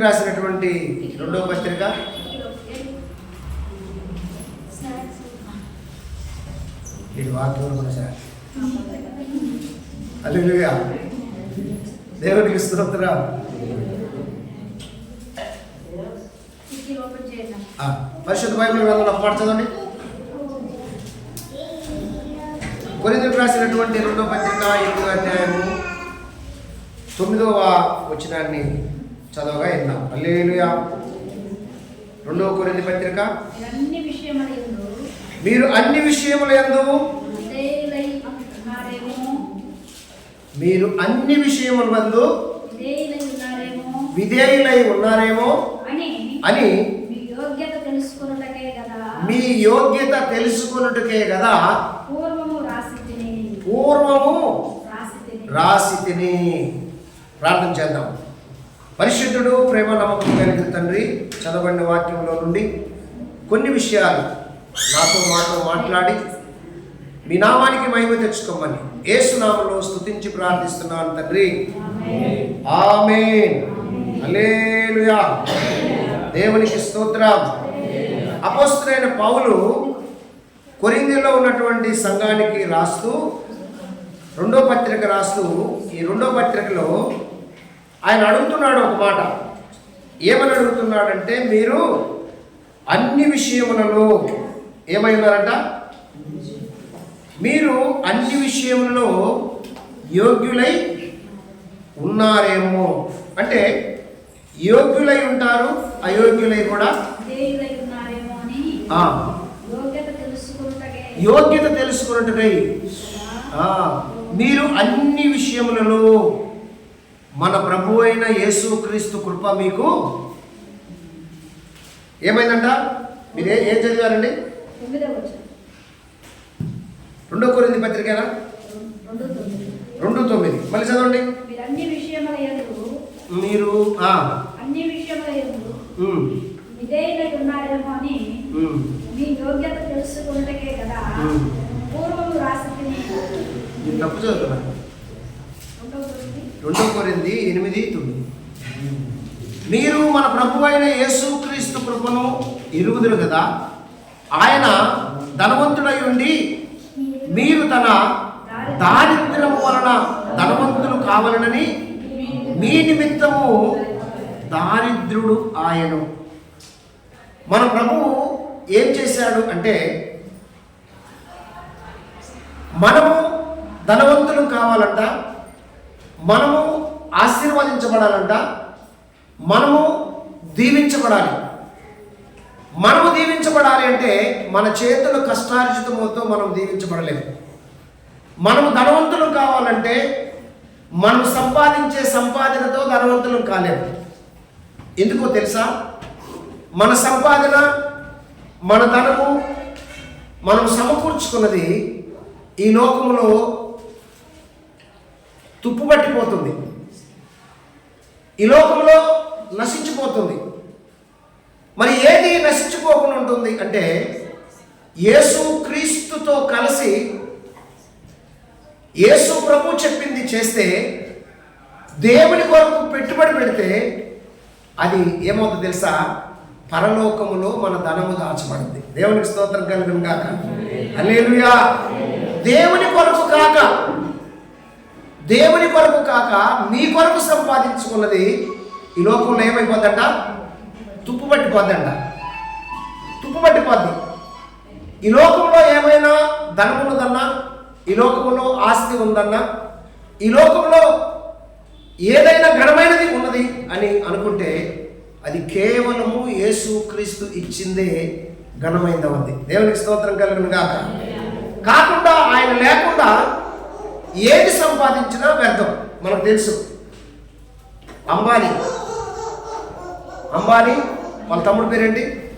రాసినటువంటి రెండవ పత్రిక. ఇది సార్. దేవునికి స్తోత్రం. పరిశుద్ధ బైబిల్ గ్రంథంలో ఒక మాట చదవండి. రాసినటువంటి రెండవ పత్రిక ఎనిమిదో అధ్యాయము తొమ్మిదవ వచనాన్ని చదవగా విన్నాం. అల్లేలుయా రెండవ కొరింది పత్రిక. మీరు అన్ని విషయముల ఉన్నారేమో. మీరు అన్ని విషయముల నందు విధేయులై ఉన్నారేమో అని మీ యోగ్యత తెలుసుకున్నట్టుకే కదా. పూర్వము రాసి తిని ప్రార్థన చేద్దాం. పరిశుద్ధుడు ప్రేమ నమ్మకం కలిగిన తండ్రి చదవబడిన వాక్యంలో నుండి కొన్ని విషయాలు నాతో మాతో మాట్లాడి మీ నామానికి మహిమ తెచ్చుకోమని ఏసునామంలో స్తుతించి ప్రార్థిస్తున్నాను తండ్రి. ఆమేన్. హల్లెలూయా. దేవునికి స్తోత్రం. అపోస్తులైన పౌలు కొరిందిలో ఉన్నటువంటి సంఘానికి రాస్తూ రెండో పత్రిక రాస్తూ ఈ రెండో పత్రికలో ఆయన అడుగుతున్నాడు ఒక మాట. ఏమని అడుగుతున్నాడంటే మీరు అన్ని విషయములలో ఏమై ఉన్నారంట మీరు అన్ని విషయములలో యోగ్యులై ఉన్నారేమో. అంటే యోగ్యులై ఉంటారు అయోగ్యులై కూడా? యోగ్యత తెలుసుకున్నట్టుకై మీరు అన్ని విషయములలో మన ప్రభు అయిన యేసుక్రీస్తు కృప మీకు ఏమైందంట? మీరు ఏ- ఏం చదివారండి? రెండో కొరింది పత్రికేనా? రెండు తొమ్మిది. మళ్ళీ చదవండి. మీరు అన్ని మీ యోగ్యత కదా. పూర్వము రాసి తప్పు తొమ్మిది రెండో కొరింది ఎనిమిది తొమ్మిది. మీరు మన ప్రభు అయిన యేసుక్రీస్తు కృపను ఎరుగుదురు కదా? ఆయన ధనవంతుడై ఉండి మీరు తన దారిద్ర్యము వలన ధనవంతులు కావాలనని మీ నిమిత్తము దారిద్రుడు ఆయను. మన ప్రభువు ఏం చేశాడు అంటే మనము ధనవంతులు కావాలంట. మనము ఆశీర్వదించబడాలంట మనము దీవించబడాలి. మనము దీవించబడాలి అంటే మన చేతులు కష్టార్జితముతో మనం దీవించబడలేము. మనము ధనవంతులు కావాలంటే మనం సంపాదించే సంపాదనతో ధనవంతులు కాలేము. ఎందుకో తెలుసా? మన సంపాదన మన ధనము మనం సమకూర్చుకున్నది ఈ లోకములో తుప్పుపట్టిపోతుంది ఈ లోకంలో నశించిపోతుంది. మరి ఏది నశించిపోకుండా ఉంటుంది అంటే యేసు క్రీస్తుతో కలిసి యేసు ప్రభు చెప్పింది చేస్తే దేవుని కొరకు పెట్టుబడి పెడితే అది ఏమవుతుంది తెలుసా? పరలోకములో మన ధనము దాచబడింది దేవునికి స్తోత్రం కలుగును కాక హల్లెలూయా. దేవుని కొరకు కాక దేవుని కొరకు కాక మీ కొరకు సంపాదించుకున్నది ఈ లోకంలో ఏమైపోద్దంట? తుప్పు పట్టిపోద్దంట. తుప్పు పట్టిపోద్ది. ఈ లోకంలో ఏమైనా ధనం ఉన్నదన్నా ఈ లోకంలో ఆస్తి ఉందన్నా ఈ లోకంలో ఏదైనా ఘనమైనది ఉన్నది అని అనుకుంటే అది కేవలము యేసు క్రీస్తు ఇచ్చిందే ఘనమైనది దేవునికి స్తోత్రం కలిగిన కాక కాకుండా ఆయన లేకుండా ఏది సంపాదించినా వ్యర్థం. మనకు తెలుసు. అంబానీ. అంబానీ వాళ్ళ తమ్ముడు పేరేంటి?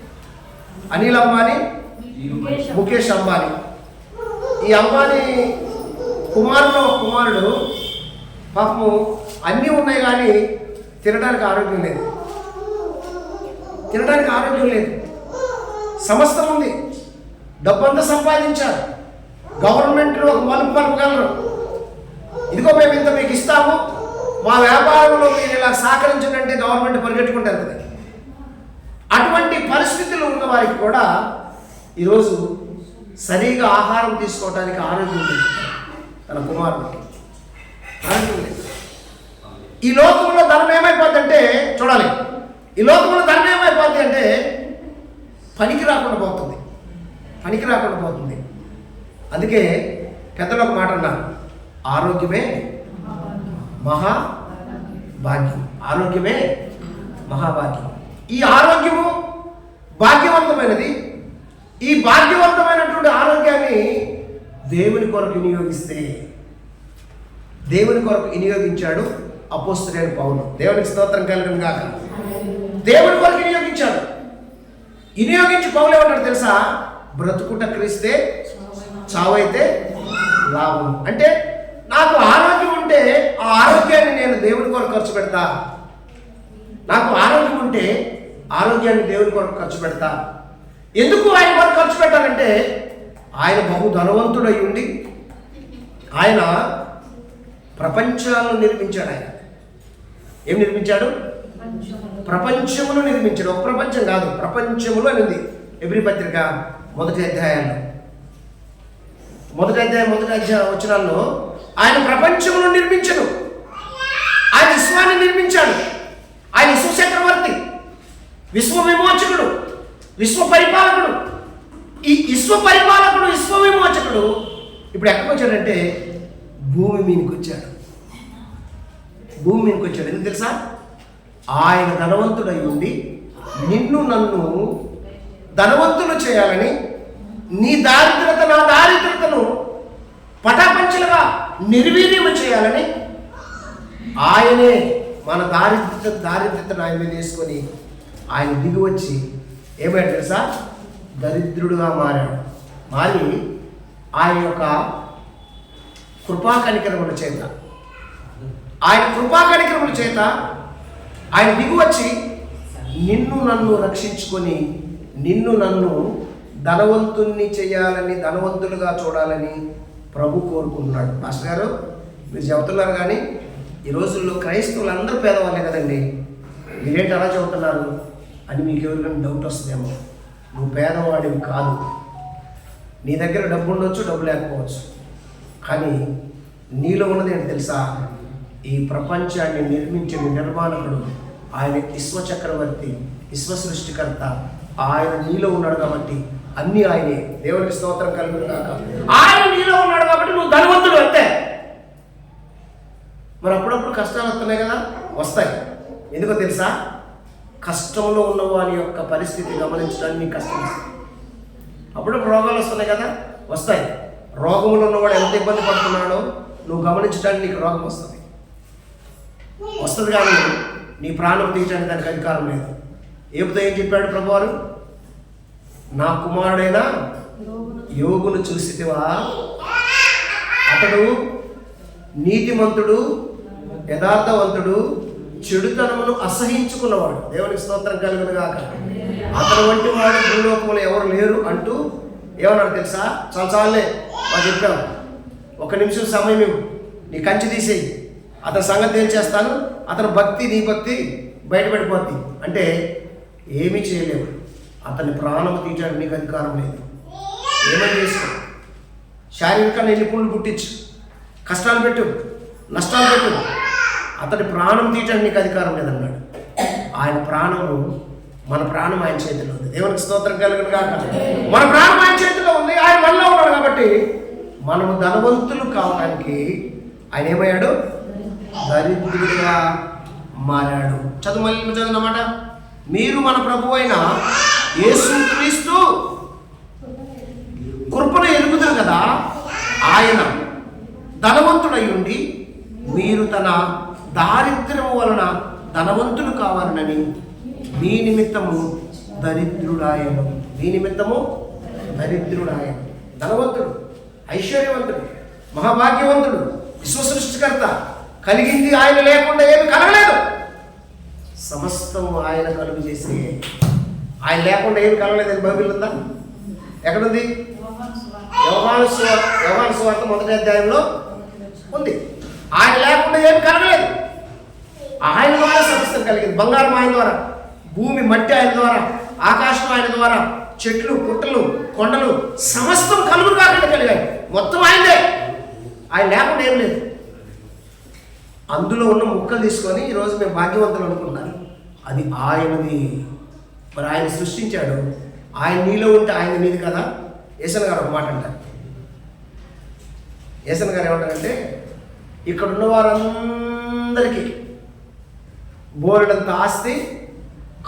అనిల్ అంబానీ ముఖేష్ ముఖేష్ అంబానీ. ఈ అంబానీ కుమారులో కుమారుడు పాపము అన్నీ ఉన్నాయి కానీ తినడానికి ఆరోగ్యం లేదు. తినడానికి ఆరోగ్యం లేదు. సమస్తం ఉంది. డబ్బంతా సంపాదించారు. గవర్నమెంట్లో ఒక మలుపు మలుపగలరు ఇదిగో మేము ఇంత మీకు ఇస్తాము. మా వ్యాపారంలో మీరు ఇలా సహకరించడంటే గవర్నమెంట్ పరిగెట్టుకుంటారు అటువంటి పరిస్థితులు ఉన్న వారికి కూడా ఈరోజు సరిగా ఆహారం తీసుకోవడానికి ఆరోగ్యం లేదు. తన కుమారుడికి ఆరోగ్యం లేదు. ఈ లోకంలో ధనం ఏమైపోద్ది అంటే చూడాలి. ఈ లోకంలో ధనం ఏమైపోద్ది అంటే పనికి రాకుండా పోతుంది. పనికి రాకుండా పోతుంది. అందుకే పెద్దలు ఒక మాట అన్నారు. ఆరోగ్యమే మహా భాగ్యం. ఆరోగ్యమే మహాభాగ్యం. ఈ ఆరోగ్యము భాగ్యవంతమైనది. ఈ భాగ్యవంతమైనటువంటి ఆరోగ్యాన్ని దేవుని కొరకు వినియోగిస్తే దేవుని కొరకు వినియోగించాడు అపోస్తుడైన పౌలు. దేవునికి స్తోత్రం కలిగిన కాక దేవుని కొరకు వినియోగించాడు. వినియోగించి పౌలు ఏమన్నాడు తెలుసా? బ్రతుకుట క్రీస్తే చావైతే లాభం అంటే నాకు ఆరోగ్యం ఉంటే ఆ ఆరోగ్యాన్ని నేను దేవుని కొరకు ఖర్చు పెడతా. నాకు ఆరోగ్యం ఉంటే ఆరోగ్యాన్ని దేవుని కొరకు ఖర్చు పెడతా. ఎందుకు ఆయన కొరకు ఖర్చు పెట్టాలంటే ఆయన బహు ధనవంతుడై ఉండి ఆయన ప్రపంచాలను నిర్మించాడు ఆయన. ఏం నిర్మించాడు? ప్రపంచమును నిర్మించాడు. ఒక ప్రపంచం కాదు ప్రపంచములు అని ఉంది ఎబ్రి పత్రిక మొదటి అధ్యాయంలో. మొదటి అధ్యాయం మొదటి అధ్యాయం వచ్చినాల్లో ఆయన ప్రపంచమును నిర్మించడు ఆయన విశ్వాన్ని నిర్మించాడు. ఆయన విశ్వ చక్రవర్తి విశ్వ విమోచకుడు విశ్వ పరిపాలకుడు ఈ విశ్వ పరిపాలకుడు విశ్వ విమోచకుడు ఇప్పుడు ఎక్కడికి వచ్చాడంటే భూమి మీదకి వచ్చాడు. భూమి మీదకి వచ్చాడు. ఎందుకు తెలుసా? ఆయన ధనవంతుడై ఉండి నిన్ను నన్ను ధనవంతులు చేయాలని నీ దారిద్రత నా దారిద్రతను పటాపంచలుగా నిర్వీర్యము చేయాలని ఆయనే మన దారిద్ర దారిద్రతను ఆయన మీద వేసుకొని ఆయన దిగి వచ్చి ఏమైనా తెలుసా? దరిద్రుడుగా మారాడు. మారి ఆయన యొక్క కృపా కనికరముల చేత ఆయన కృపా కనికరముల చేత ఆయన దిగి వచ్చి నిన్ను నన్ను రక్షించుకొని నిన్ను నన్ను ధనవంతుణ్ణి చేయాలని ధనవంతులుగా చూడాలని ప్రభు కోరుకుంటున్నాడు. మాస్టర్ గారు మీరు చెబుతున్నారు కానీ ఈ రోజుల్లో క్రైస్తవులు అందరూ పేదవాళ్ళే కదండి. మీరేంటి అలా చెబుతున్నారు అని మీకు ఎవరికైనా డౌట్ వస్తుందేమో. నువ్వు పేదవాడివి కాదు. నీ దగ్గర డబ్బు ఉండొచ్చు డబ్బు లేకపోవచ్చు. కానీ నీలో ఉన్నది ఏంటి తెలుసా? ఈ ప్రపంచాన్ని నిర్మించిన నిర్మాణకుడు ఆయన విశ్వ చక్రవర్తి విశ్వ సృష్టికర్త ఆయన నీలో ఉన్నాడు కాబట్టి అన్ని ఆయనే. దేవునికి స్తోత్రం కలిగిన కాక ఆయన నీలో ఉన్నాడు కాబట్టి నువ్వు ధనవంతుడు అంతే. మరి అప్పుడప్పుడు కష్టాలు వస్తున్నాయి కదా? వస్తాయి. ఎందుకో తెలుసా? కష్టంలో ఉన్న వారి యొక్క పరిస్థితి గమనించడానికి నీకు కష్టం వస్తుంది. అప్పుడప్పుడు రోగాలు వస్తున్నాయి కదా? వస్తాయి. రోగంలో ఉన్నవాడు ఎంత ఇబ్బంది పడుతున్నాడో నువ్వు గమనించడానికి నీకు రోగం వస్తుంది. వస్తుంది కానీ నీ ప్రాణం తీయడానికి దానికి అధికారం లేదు. ఏపుతో ఏం చెప్పాడు ప్రభువారు? నా కుమారుడైన యోగును చూసితివా? అతడు నీతిమంతుడు యథార్థవంతుడు చెడుతనమును అసహించుకున్నవాడు. దేవునికి స్తోత్రం కలుగును గాక అతను వంటి వాడు భూలోకంలో ఎవరు లేరు అంటూ ఏమన్నాడు తెలుసా? చాలా చాలే మా చెప్పాం. ఒక నిమిషం సమయం ఇవ్వు. నీ కంచి తీసేయి. అతని సంగతి ఏం చేస్తాను? అతని భక్తి నీ భక్తి బయటపడిపోద్ది. అంటే ఏమీ చేయలేవు. అతని ప్రాణం తీయడానికి నీకు అధికారం లేదు. ఏమని చేసుకో శారీరకంగా ఎన్ని పుట్టించు? కష్టాలు పెట్టు. నష్టాలు పెట్టు. అతని ప్రాణం తీయడానికి నీకు అధికారం లేదన్నాడు. ఆయన ప్రాణము మన ప్రాణం ఆయన చేతిలో ఉంది. దేవునికి స్తోత్రం కలుగును కాక మన ప్రాణం ఆయన చేతిలో ఉంది. ఆయన మనలో ఉన్నాడు కాబట్టి మనము ధనవంతులు కావడానికి ఆయన ఏమయ్యాడు? దరిద్రుడిగా మారాడు. చదువు మళ్ళీ చదివినమాట? మీరు మన ప్రభు అయిన యేసు క్రీస్తు కృపను ఎరుగుదురు కదా? ఆయన ధనవంతుడై ఉండి మీరు తన దారిద్ర్యము వలన ధనవంతులు కావాలనని మీ నిమిత్తము దరిద్రుడాయను. మీ నిమిత్తము దరిద్రుడాయను. ధనవంతుడు ఐశ్వర్యవంతుడు మహాభాగ్యవంతుడు విశ్వసృష్టికర్త కలిగింది ఆయన లేకుండా ఏమి కలగలేదు. సమస్తం ఆయన కలుగు చేసి. ఆయన లేకుండా ఏం కలగలేదని బైబిల్ ఉందా? ఎక్కడుంది? యోహాను స్వార్త యోహాను మొదటి అధ్యాయంలో ఉంది. ఆయన లేకుండా ఏం కలగలేదు ఆయన ద్వారా సమస్తం కలిగింది. బంగారం ఆయన ద్వారా భూమి మట్టి ఆయన ద్వారా ఆకాశం ఆయన ద్వారా చెట్లు పుట్టలు కొండలు సమస్తం కలుగు కాకుండా కలిగాయి. మొత్తం ఆయనదే. ఆయన లేకుండా ఏం లేదు. అందులో ఉన్న ముక్కలు తీసుకొని ఈరోజు మేము భాగ్యవంతులు అనుకున్నాను అది ఆయనది మరి ఆయన సృష్టించాడు. ఆయన నీలో ఉంటే ఆయన నీది కదా? ఏసన్ గారు ఒక మాట అంటారు. ఏసన్ గారు ఏమంటారంటే ఇక్కడ ఉన్న వారందరికీ బోరెడంత ఆస్తి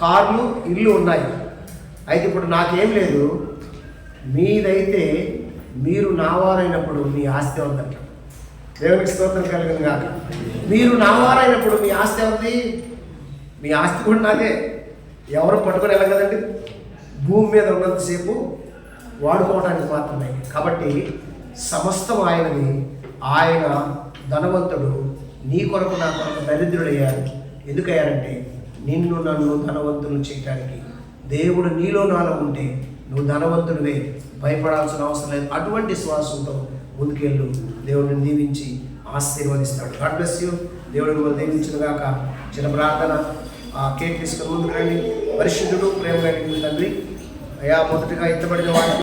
కార్లు ఇల్లు ఉన్నాయి. అయితే ఇప్పుడు నాకేం లేదు. మీదైతే మీరు నావారైనప్పుడు మీ ఆస్తి ఉందంట దేవునికి స్తోత్రం కలిగింది కాక మీరు నావారైనప్పుడు మీ ఆస్తి ఉంది మీ ఆస్తి కూడా నాదే ఎవరు పట్టుకొని వెళ్ళగలండి భూమి మీద ఉన్నంతసేపు వాడుకోవడానికి మాత్రమే. కాబట్టి సమస్తం ఆయనది ఆయన ధనవంతుడు నీ కొరకు నా కొరకు దరిద్రుడయ్యారు ఎందుకయ్యారంటే నిన్ను నన్ను ధనవంతులు చేయడానికి దేవుడు నీలో నాలో ఉంటే నువ్వు ధనవంతుడివే. భయపడాల్సిన అవసరం లేదు. అటువంటి శ్వాసంతో ముందుకెళ్ళు. దేవుడిని దీవించి ఆశీర్వదిస్తాడు. God bless you. దేవుడు దీవించిన గాక చిన్న ప్రార్థన. ఆ కేక్ తీసుకుని ముందుకు రండి. పరిశుద్ధుడు ప్రేమ కలిగిన తండ్రి. అయా మొదటిగా ఎత్తబడిన వాటిని